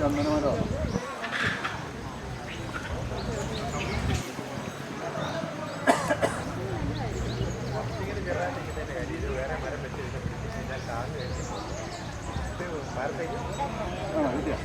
ചന്ദനമരോ വേറെ മരം വെച്ചിട്ട് കാൽ കഴിഞ്ഞു മരത്തേക്ക് ആ ഇല്ല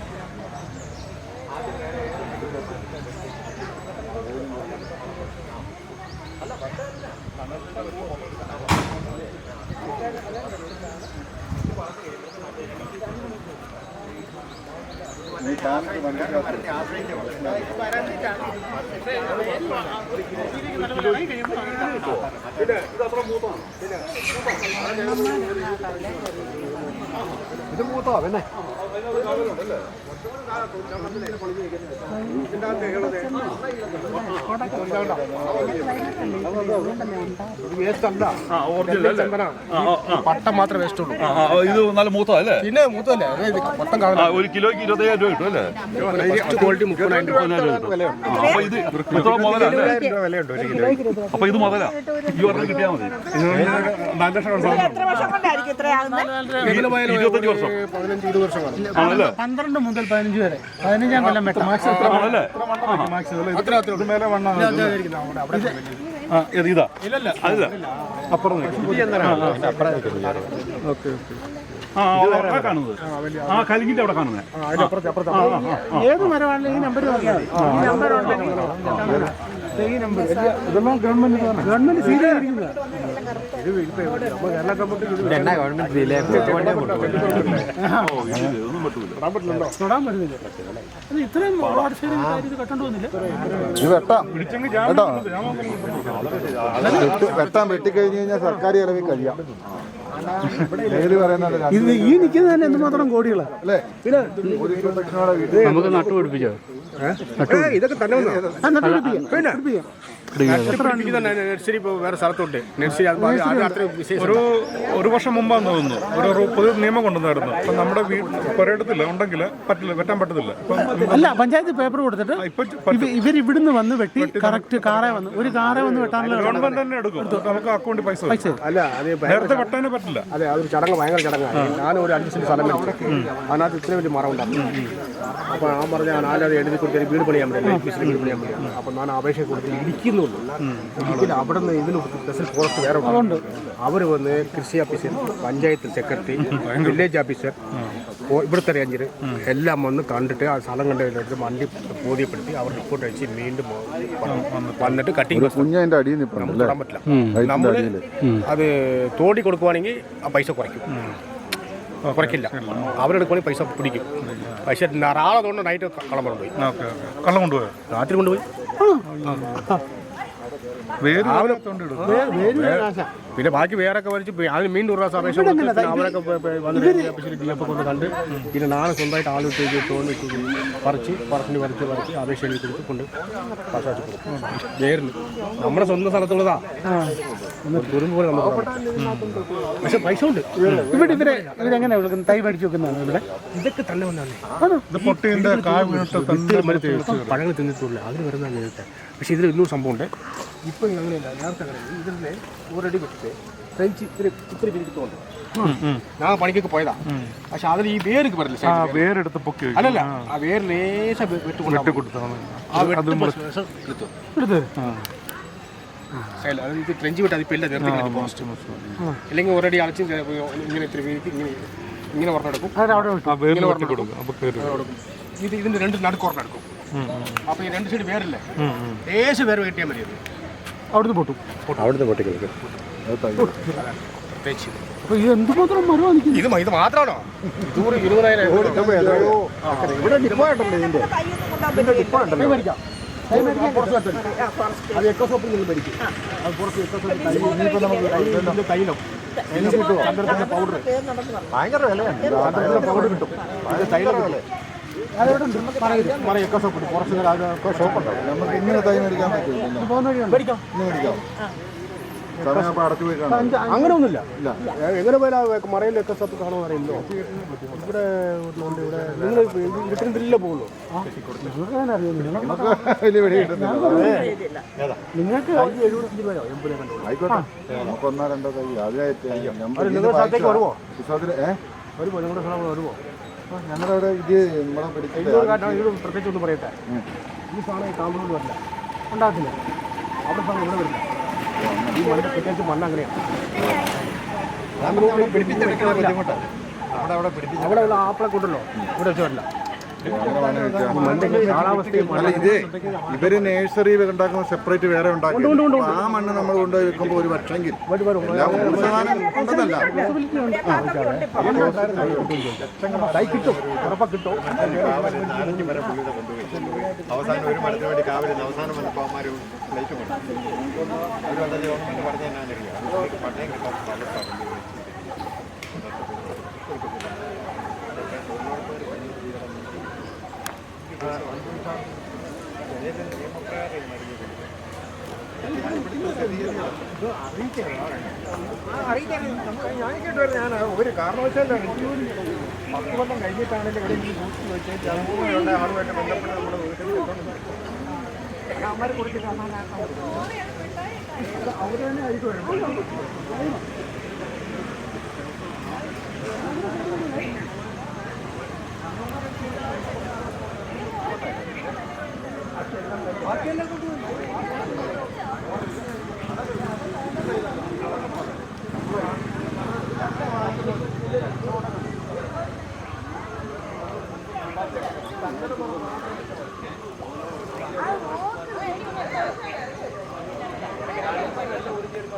ഇത് മൂത്തോ പിന്നെ പട്ടം മാത്രമേ വേസ്റ്റ് ഉള്ളൂ ഇത് നല്ല മൂത്തോ അല്ലേ പിന്നെ മൂത്തല്ലേ പട്ടം കാണാൻ ആ, ഒരു കിലോയ്ക്ക് ഇരുപത്തയ്യായിരം രൂപ. കിട്ടും അല്ലേ ക്വാളിറ്റി മുപ്പതിനായിരം രൂപ അപ്പൊ ഇത് ഇത്ര മുതലാ അല്ലേ ഇരുപതിനായിരം വിലയുണ്ട് ഒരു കിലോ അപ്പൊ ഇത് മുതലാ ഈ പറഞ്ഞ കിട്ടിയാൽ മതി നാല് ലക്ഷം ഇരുപത്തഞ്ച് വർഷം. ഇരുപത് ആണല്ലേ? പന്ത്രണ്ട് മുതൽ പതിനഞ്ച് വരെ. പതിനഞ്ചാം കൊല്ലം വെട്ടം. ആണല്ലേ? ആ ഇത് ഇതാ. അല്ല അപ്പുറം ഓക്കെ ആ അവിടെ കാണുന്നത്. ആ കലിങ്ങിന്റെ അവിടെ കാണുന്നത് ഏത് മരമാണെങ്കിലും ഈ നമ്പർ നോക്കിയാൽ നമ്പർ ഉണ്ടെങ്കിൽ ഈ നമ്പർ ഇതെല്ലാം ഗവൺമെന്റ് ഗവൺമെന്റ് വെട്ടാം വെട്ടാൻ വെട്ടിക്കഴിഞ്ഞ് കഴിഞ്ഞാൽ സർക്കാർ ചെലവിൽ കഴിയാം ഇത് ഈ നിൽക്കുന്നത് തന്നെ എന്തുമാത്രം വീട്ടിൽ നമുക്ക് നട്ടുപിടിപ്പിച്ചോ ഇതൊക്കെ തന്നെ നട്ടുപിടിപ്പിക്കാം. നഴ്സറി ഇപ്പോൾ വേറെ സ്ഥലത്തുണ്ട്. നഴ്സറി അത് അത് അത്രയും വിശേഷം ഒരു ഒരു വർഷം മുമ്പാന്ന് തോന്നുന്നു. ഒരു പുതിയ നിയമം കൊണ്ടുവന്നായിരുന്നു. അപ്പൊ നമ്മുടെ പുരയിടത്തില്ല ഉണ്ടെങ്കിൽ പറ്റില്ല വെട്ടാൻ പറ്റത്തില്ല. അല്ല പഞ്ചായത്ത് പേപ്പർ കൊടുത്തിട്ട് ഇവർ ഇവിടുന്ന് വന്ന് വെട്ടി കറക്റ്റ് കാറേ വന്ന് ഒരു കാറേ വന്ന് വെട്ടാനുള്ള ഗവൺമെന്റ് തന്നെ എടുക്കും. നമുക്ക് അക്കൗണ്ടിൽ പൈസ. അല്ല നേരത്തെ വെട്ടാനേ പറ്റില്ല. അതെ അതൊരു ചടങ്ങ് ഭയങ്കര ചടങ്ങാണ് ഞാൻ ഒരു അഞ്ച് സെന്റ് സ്ഥലം അതിനകത്ത് ഇത്ര വലിയ മരം ഉണ്ടാക്കും അപ്പോൾ ഞാൻ പറഞ്ഞ നാലത് എഴുതി കൊടുത്തൊരു വീട് പണിയാൻ പറ്റില്ല വീട് പണിയാൻ പറ്റില്ല. അപ്പോൾ ഞാൻ അപേക്ഷ കൊടുത്ത് ഇരിക്കില്ല അവിടെ നിന്ന് ഇതിന് സ്പെഷ്യൽ ഫോറസ്റ്റ് വേറെ ഉണ്ട് അവർ വന്ന് കൃഷി officer panchayat secretary village officer ഇവിടുത്തെ റേഞ്ചർ എല്ലാം വന്ന് കണ്ടിട്ട് ആ സ്ഥലം കണ്ടെടുത്ത് വണ്ടി ബോധ്യപ്പെടുത്തി അവർ റിപ്പോർട്ട് അയച്ച് വീണ്ടും വന്നിട്ട്. കട്ടിങ് കുഞ്ഞതിന്റെ അടിയിൽ തൊടാൻ പറ്റില്ല. നമ്മൾ അത് തോടി കൊടുക്കുവാണെങ്കിൽ ആ പൈസ കുറയ്ക്കും. കുറയ്ക്കില്ല. അവരെടുക്കുവാണെങ്കിൽ പൈസ പിടിക്കും. പക്ഷേ നാളെ കൊണ്ട് നൈറ്റ് കള്ളം കൊണ്ടുപോയി കള്ളം കൊണ്ടുപോയി? രാത്രി കൊണ്ടുപോയി വേര് രാവിലെ ഇല്ലാത്തോണ്ട് എടുക്കും. പിന്നെ ബാക്കി വേറൊക്കെ വലിച്ച് അതിന് മീൻ ദുർവാസ അപേക്ഷ അവരൊക്കെ വന്നിട്ട് കൊണ്ട് പിന്നെ നാളെ സ്വന്തമായിട്ട് ആളിട്ട് തോന്നി പറിച്ച് പറച്ചിന് പറിച്ച് പറിച്ച് അപേക്ഷ എഴുതി കൊടുത്ത് കൊണ്ട് വേറിന് നമ്മുടെ സ്വന്തം സ്ഥലത്തുള്ളതാ. പക്ഷെ പൈസ ഉണ്ട്. ഇവിടെ ഇവരെ ഇവരെങ്ങനെ വിളിക്കുന്നത് തൈ മേടിച്ചു വെക്കുന്നതാണ് ഇവിടെ. ഇതൊക്കെ തന്നെ വന്നാണ് പഴങ്ങൾ തിന്നിട്ടില്ല അതിന് വരുന്ന നേരത്തെ. പക്ഷെ ഇതിൽ ഇന്നും സംഭവമുണ്ട്. ഇപ്പം അങ്ങനെയല്ല. നേരത്തെ അങ്ങനെ ഇതിലെ ഒരടി വെച്ചിട്ട് ഫ്രഞ്ച് ഇത്തിരി ഇത്തിരി പിരിക്കുന്നുണ്ട് ഞാൻ പണിക്കൊക്കെ പോയതാ. പക്ഷെ അതിൽ ഈ വേർക്ക് പറ്റില്ല വേരെടുത്ത് പൊക്കി അല്ലല്ല ആ. വേര് ലേശം വെട്ടുകൊടുത്തു ആ വെട്ടും സൈഡിൽ അത് ഇത് വിട്ട് അത് ഇല്ല നേരത്തെ പോസ്റ്റ് ഇല്ലെങ്കിൽ ഒരടി അടച്ച് ഇങ്ങനെ ഇത്തിരി വീതിക്ക് ഇങ്ങനെ ഇങ്ങനെ കൊടുക്കും. അപ്പൊ കയറി ഇത് ഇതിന്റെ രണ്ട് നടുക്കോർന്ന് എടുക്കും അപ്പൊ ഈ രണ്ട് സൈഡ് വേറില്ലേ? ലേശ വേറെ കിട്ടിയാൽ മതി അവിടുന്ന് പൊട്ടും. അവിടുന്ന് എന്തുമാത്രം മരമാണ് നിൽക്കുന്നത് ഇത് ഇത് മാത്രമാണോ ഇരുപതിനായിരം ഇവിടെ നിപ്പായിട്ടുണ്ടല്ലോ ഇതിന്റെ. പറ്റില്ല അത് എക്കോ സോപ്പിൽ നിന്ന് പൗഡർ ഭയങ്കര പൗഡർ കിട്ടും കിട്ടും നമുക്ക് ഇങ്ങനെ തൈ മേടിക്കാൻ ഇന്ന് മേടിക്കാം അങ്ങനെ ഒന്നുമില്ല എങ്ങനെ പോയാലും മറയിലൊക്കെ സ്ഥലത്ത് കാണുമെന്ന് അറിയില്ലോ ഇവിടെ ഇവിടെ നിങ്ങൾ ഇരുട്ടിനില്ല പോകുള്ളൂ. നിങ്ങൾക്ക് ഒന്നോ രണ്ടോ അതിനായിട്ട് വരുമോ വരുമോ നിങ്ങളുടെ സ്ഥലം വരുമോ ഞങ്ങളുടെ അവിടെ ഇത് നമ്മളെ പ്രത്യേകിച്ച് ഒന്ന് പറയട്ടെ. ഈ സാധനം ഈ കാമ്പൂർ വരില്ല ഉണ്ടാകത്തില്ല. അവിടെ സാധനം ഇവിടെ വരില്ല. ഈ മണ്ണ് പ്രത്യേകിച്ച് മണ്ണ് അങ്ങനെയാണ് ബുദ്ധിമുട്ടാണ് നമ്മുടെ അവിടെ പിടിപ്പിച്ച് അവിടെ ഉള്ള ആപ്പിളെ കൊണ്ടല്ലോ ഇവിടെ വെച്ച് വരില്ല അല്ല ഇത് ഇവർ നേഴ്സറി ഉണ്ടാക്കുന്ന സെപ്പറേറ്റ് വേറെ ഉണ്ടാക്കി ആ മണ്ണ് നമ്മൾ കൊണ്ടുപോയി വെക്കുമ്പോൾ ഒരു പക്ഷെങ്കിൽ അവസാനം ഒരു മരത്തിന് വേണ്ടി കാവലിന് അവസാനം വന്നപ്പോൾ അവന്മാർ പ്ലേറ്റ് കൊണ്ടു ഒരു ഗവൺമെന്റ് പറഞ്ഞ പട്ടയം കിട്ടാത്ത ഞാൻ ഒരു കാരണവശാലാണ് പത്ത് കൊല്ലം കഴിഞ്ഞിട്ടാണെങ്കിലും ഇവിടെ ഈ ബൂത്ത് വെച്ചിട്ട് അതുപോലെ ആളുമായിട്ട് ബന്ധപ്പെട്ട് നമ്മുടെ വീട്ടിൽ അവന്മാരെ കുറിച്ച് അവർ തന്നെ ആയിരിക്കും